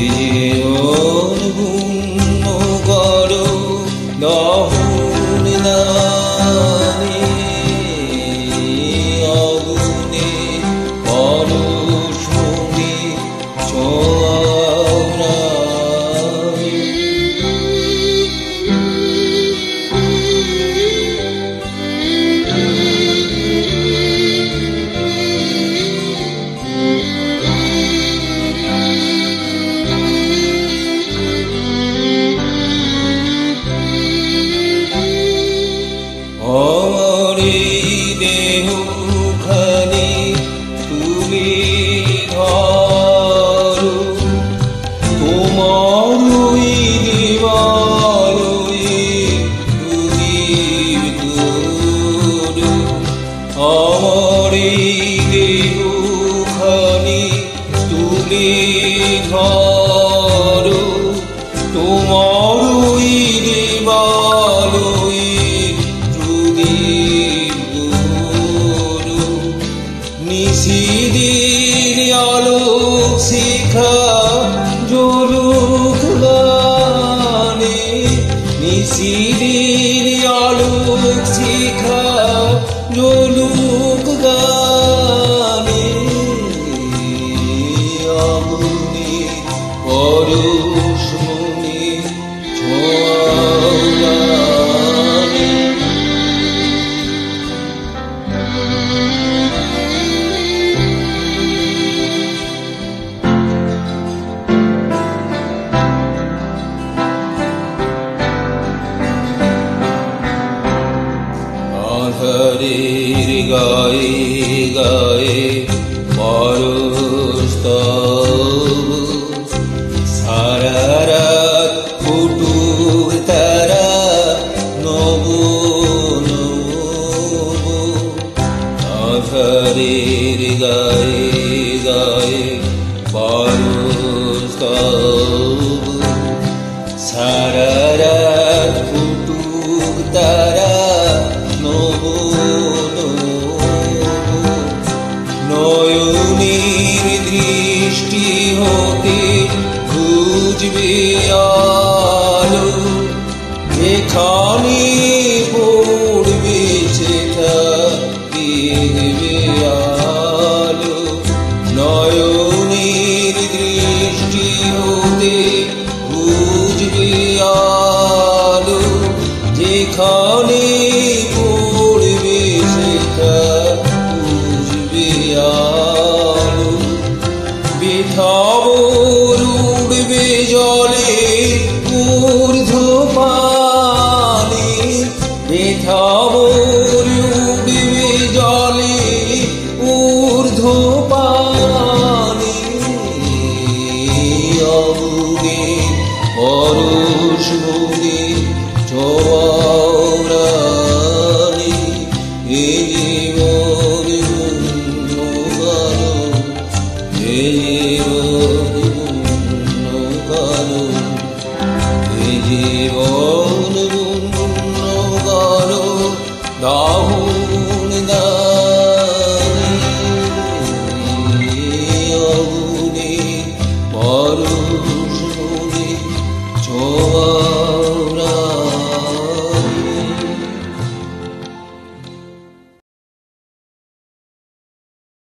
এ অমরে দেহ খানি তুমি ধরো তোমারই নিশিদির আলোক শিখা জলুক আলোক শিখা জলুক গানে। আগুনি পরশ গায়ে গায়ে পরস্তব সারা রাত ফুটুক তারা নব নব। আধারের গায়ে বুঝবে ঊর্ধ্ব পানি বিঠাব উড়বে জলে ঊর্ধ্ব পানি অবুগে পরশ ভুগে চৌরানি এ জীবন 不能等